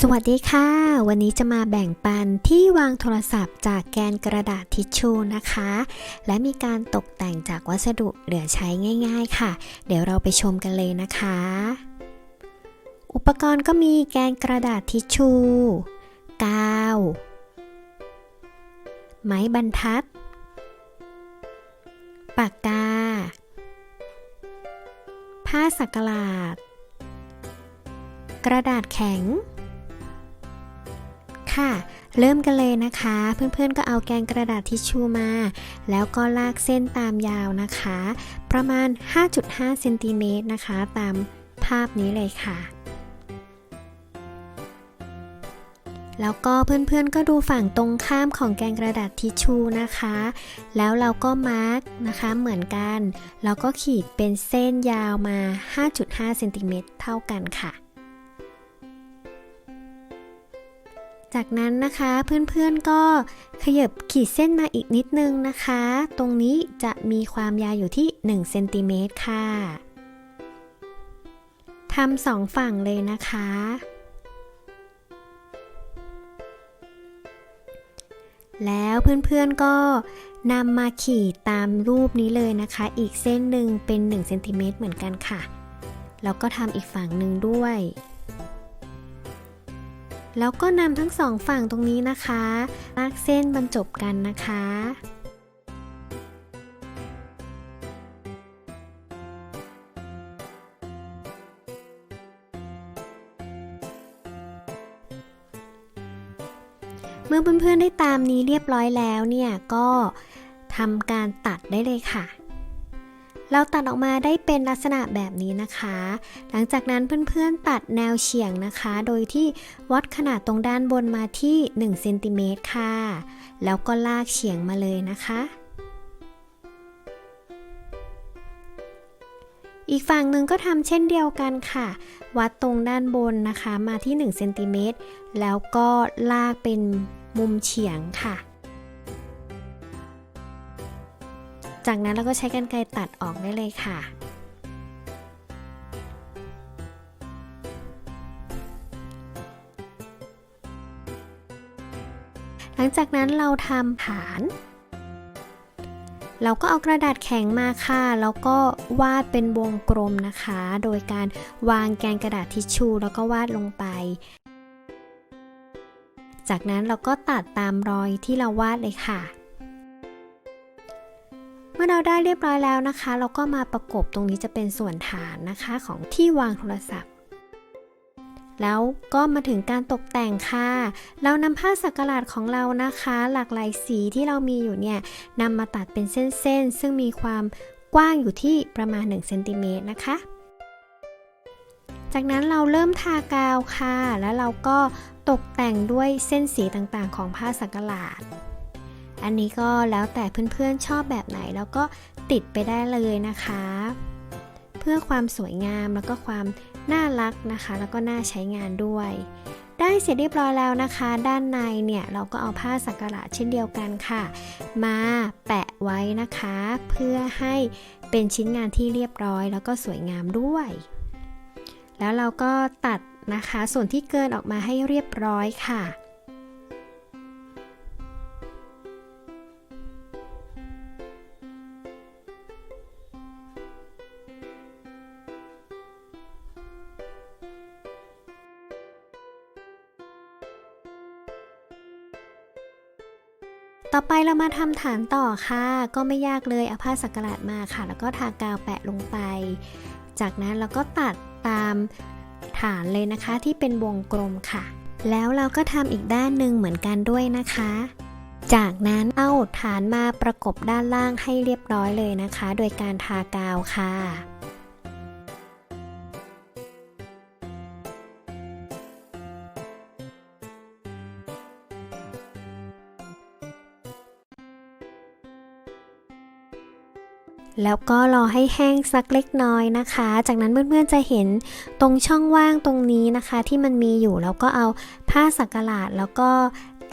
สวัสดีค่ะ วันนี้จะมาแบ่งปันที่วางโทรศัพท์จากแกนกระดาษทิชชู่นะคะ และมีการตกแต่งจากวัสดุเหลือใช้ง่าย ๆ ค่ะ เดี๋ยวเราไปชมกันเลยนะคะ อุปกรณ์ก็มีแกนกระดาษทิชชู่กาวไม้บรรทัด ปากกา ผ้าสักหลาด กระดาษแข็ง ค่ะ เริ่มกันเลยนะคะ เพื่อนๆก็เอาแกนกระดาษทิชชู่มา แล้วก็ลากเส้นตามยาวนะคะ ประมาณ 5.5เซนติเมตรนะคะ ตามภาพนี้เลยค่ะ แล้วก็เพื่อนๆก็ดูฝั่งตรงข้ามของแกนกระดาษทิชชู่นะคะ แล้วเราก็มาร์กนะคะเหมือนกัน แล้วก็ขีดเป็นเส้นยาวมา 5.5เซนติเมตรเท่ากันค่ะ จากนั้นนะคะเพื่อนๆก็ขยับขีดเส้นมาอีกนิดนึงนะคะ ตรงนี้จะมีความยาวอยู่ที่1เซนติเมตรค่ะทำสองฝั่งเลยนะคะ แล้วเพื่อนๆก็นำมาขีดตามรูปนี้เลยนะคะ อีกเส้นหนึ่งเป็น1เซนติเมตรเหมือนกันค่ะ แล้วก็ทำอีกฝั่งหนึ่งด้วย แล้วก็นำทั้งสองฝั่งตรงนี้นะคะลากเส้นบรรจบกันนะคะเมื่อเพื่อนๆได้ตามนี้เรียบร้อยแล้วเนี่ยก็ทำการตัดได้เลยค่ะ เราตัดออกมาได้เป็นลักษณะแบบนี้นะคะ หลังจากนั้นเพื่อนๆตัดแนวเฉียงนะคะ โดยที่วัดขนาดตรงด้านบนมาที่1เซนติเมตรค่ะ แล้วก็ลากเฉียงมาเลยนะคะอีกฝั่งหนึ่งก็ทำเช่นเดียวกันค่ะ วัดตรงด้านบนนะคะมาที่1เซนติเมตรแล้วก็ลากเป็นมุมเฉียงค่ะ จากนั้นเราก็ใช้กรรไกรตัดออกได้เลยค่ะ หลังจากนั้นเราทำฐาน เราก็เอากระดาษแข็งมาค่ะ แล้วก็วาดเป็นวงกลมนะคะ โดยการวางแกนกระดาษทิชชู่แล้วก็วาดลงไป จากนั้นเราก็ตัดตามรอยที่เราวาดเลยค่ะ มื่อเราได้เรียบร้อยแล้วนะคะ เราก็มาประกบตรงนี้จะเป็นส่วนฐานนะคะของที่วางโทรศัพท์ แล้วก็มาถึงการตกแต่งค่ะ เรานำผ้าสักหลาดของเรานะคะ หลากหลายสีที่เรามีอยู่เนี่ยนำมาตัดเป็นเส้นๆ ซึ่งมีความกว้างอยู่ที่ประมาณ1เซนติเมตรนะคะ จากนั้นเราเริ่มทากาวค่ะ แล้วเราก็ตกแต่งด้วยเส้นสีต่างๆ ของผ้าสักหลาด อันนี้ก็แล้วแต่เพื่อนๆชอบแบบไหนแล้วก็ติดไปได้เลยนะคะ เพื่อความสวยงามแล้วก็ความน่ารักนะคะ แล้วก็น่าใช้งานด้วย ได้เสร็จเรียบร้อยแล้วนะคะ ด้านในเนี่ยเราก็เอาผ้าสักหลาดเช่นเดียวกันค่ะ มาแปะไว้นะคะ เพื่อให้เป็นชิ้นงานที่เรียบร้อย แล้วก็สวยงามด้วย แล้วเราก็ตัดนะคะ ส่วนที่เกินออกมาให้เรียบร้อยค่ะ ต่อไปเรามาทำฐานต่อค่ะ ก็ไม่ยากเลยเอาผ้าสักหลาดมาค่ะ แล้วก็ทากาวแปะลงไป จากนั้นเราก็ตัดตามฐานเลยนะคะที่เป็นวงกลมค่ะ แล้วเราก็ทำอีกด้านหนึ่งเหมือนกันด้วยนะคะ จากนั้นเอาฐานมาประกบด้านล่างให้เรียบร้อยเลยนะคะ โดยการทากาวค่ะ แล้วก็รอให้แห้งสักเล็กน้อยนะคะ จากนั้นเพื่อนๆจะเห็นตรงช่องว่างตรงนี้นะคะ ที่มันมีอยู่แล้วก็เอาผ้าสักหลาดแล้วก็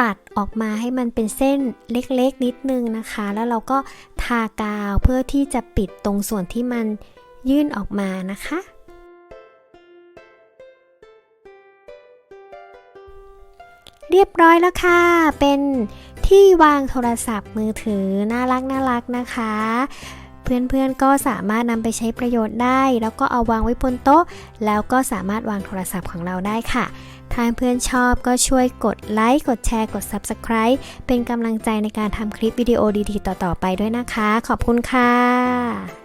ตัดออกมาให้มันเป็นเส้นเล็กๆ นิดนึงนะคะ แล้วเราก็ทากาวเพื่อที่จะปิดตรงส่วนที่มันยื่นออกมานะคะเรียบร้อยแล้วค่ะ เป็นที่วางโทรศัพท์มือถือน่ารักน่ารักนะคะ เพื่อนๆก็สามารถนำไปใช้ประโยชน์ได้ แล้วก็เอาวางไว้บนโต๊ะ แล้วก็สามารถวางโทรศัพท์ของเราได้ค่ะ ถ้าเพื่อนชอบก็ช่วยกดไลค์กดแชร์กด Subscribe เป็นกำลังใจในการทำคลิปวิดีโอดีๆ ต่อๆไปด้วยนะคะ ขอบคุณค่ะ